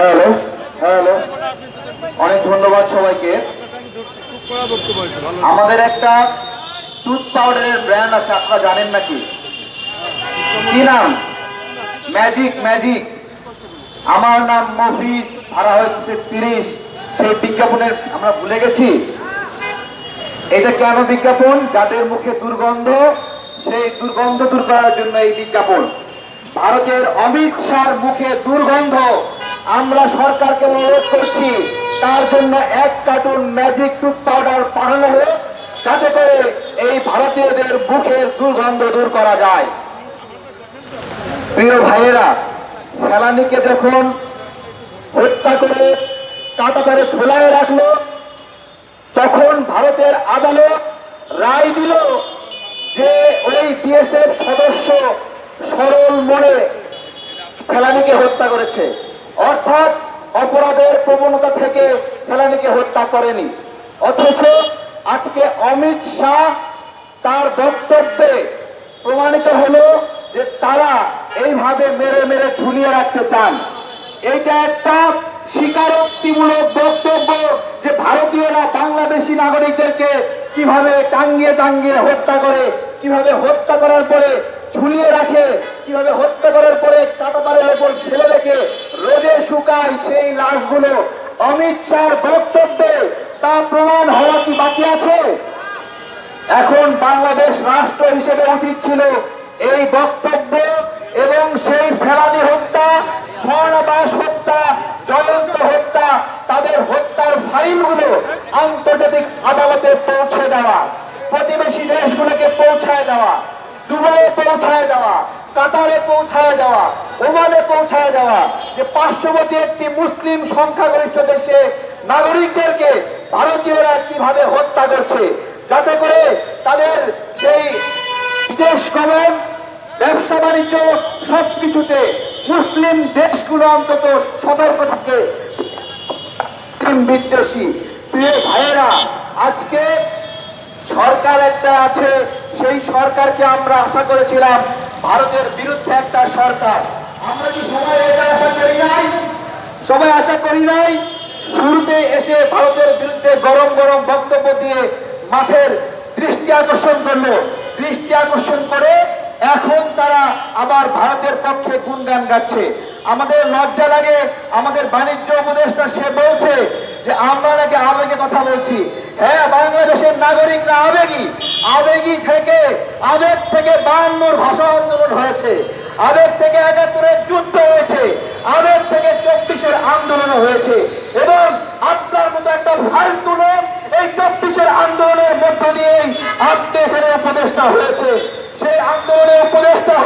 Hello. Hello. অনেক ধন্যবাদ সবাইকে। আমাদের একটা টুথ পাউডারের ব্র্যান্ড আছে, আপনারা জানেন নাকি? কি নাম? ম্যাজিক ম্যাজিক আমার নাম মফিজ ভাড়া হচ্ছে তিরিশ। সেই বিজ্ঞাপনের, আমরা ভুলে গেছি। এটা কেন বিজ্ঞাপন? যাদের মুখে দুর্গন্ধ, সেই দুর্গন্ধ দূর করার জন্য এই বিজ্ঞাপন। ভারতের অমিত শাহর মুখে দুর্গন্ধ। আমরা সরকারকে অনুরোধ করছি, তার জন্য এক কার্টুন ম্যাজিক টুথ পাউডার পাঠানো হোক, যাতে করে এই ভারতীয়দের মুখের দুর্গন্ধ দূর করা যায়। প্রিয় ভাইয়েরা, ফেলানিকে যখন হত্যা করে কাটাতারে ঝোলায় রাখল, তখন ভারতের আদালত রায় দিল যে ওই বিএসএফ সদস্য সরল মনে ফেলানিকে হত্যা করেছে। অর্থাৎ অপরাধের প্রবণতা থেকে ফেলানিকে হত্যা করেনি। অথচ আজকে অমিত শাহ তার বক্তব্যে প্রমাণিত হলো যে তারা এইভাবে মেরে মেরে ঝুলিয়ে রাখতে চান। এইটা একটা স্বীকারোক্তিমূলক বক্তব্য যে ভারতীয়রা বাংলাদেশি নাগরিকদেরকে কীভাবে টাঙ্গিয়ে টাঙ্গিয়ে হত্যা করে, কীভাবে হত্যা করার পরে ঝুলিয়ে রাখে, কীভাবে হত্যা করার পরে কাটাতারের উপর ফেলে শুকায় সেই লাশগুলো অমিত শাহর বক্তব্যে তা প্রমাণ হওয়া কি বাকি আছে? এখন বাংলাদেশ রাষ্ট্র হিসেবে উচিত ছিল এই বক্তব্য এবং সেই ফেলানি হত্যা, স্বর্ণবাস হত্যা জয়ন্ত হত্যা, তাদের হত্যার ফাইলগুলো আন্তর্জাতিক আদালতে পৌঁছে দেওয়া, প্রতিবেশী দেশগুলোকে পৌঁছায় দেওয়া, দুবাইয়ে পৌঁছায় দেওয়া, কাতারে পৌঁছায় দেওয়া ওমানে পৌঁছায় দেওয়া যে পার্শ্ববর্তী একটি মুসলিম সংখ্যাগরিষ্ঠ দেশে নাগরিকদেরকে ভারতীয়রা কীভাবে হত্যা করছে, যাতে করে তাদের সেই বিদেশ গমন, ব্যবসা বাণিজ্য সবকিছুতে মুসলিম দেশগুলো অন্তত সতর্ক থাকে। বিদ্বেষী, প্রিয় ভাইয়েরা, আজকে সরকার একটা আছে, সেই সরকারকে আমরা আশা করেছিলাম ভারতের বিরুদ্ধে একটা সরকার। আমরা কি সবাই এটা আশা করি নাই? সবাই আশা করি নাই? শুরুতে এসে ভারতের বিরুদ্ধে গরম গরম বক্তব্য দিয়ে মাঠের দৃষ্টি আকর্ষণ করল। দৃষ্টি আকর্ষণ করে এখন তারা আবার ভারতের পক্ষে গুণগান গাচ্ছে। আমাদের লজ্জা লাগে, আমাদের বাণিজ্য উপদেষ্টা সে বলছে যে, আমরা নাকি আবেগে কথা বলছি। হ্যাঁ বাংলাদেশের নাগরিকরা আবেগী আবেগী থেকে, আবেগ থেকে বায়ান্নর ভাষা আন্দোলন হয়েছে। আগের থেকে একাত্তরের যুদ্ধ হয়েছে আগের থেকে চব্বিশের আন্দোলন হয়েছে এবং আপনার মতো একটা ভাই তুলে এই চব্বিশের আন্দোলনের মধ্য দিয়েই আপনি এখানে উপদেষ্টা হয়েছে। সেই আন্দোলনের উপদেষ্টা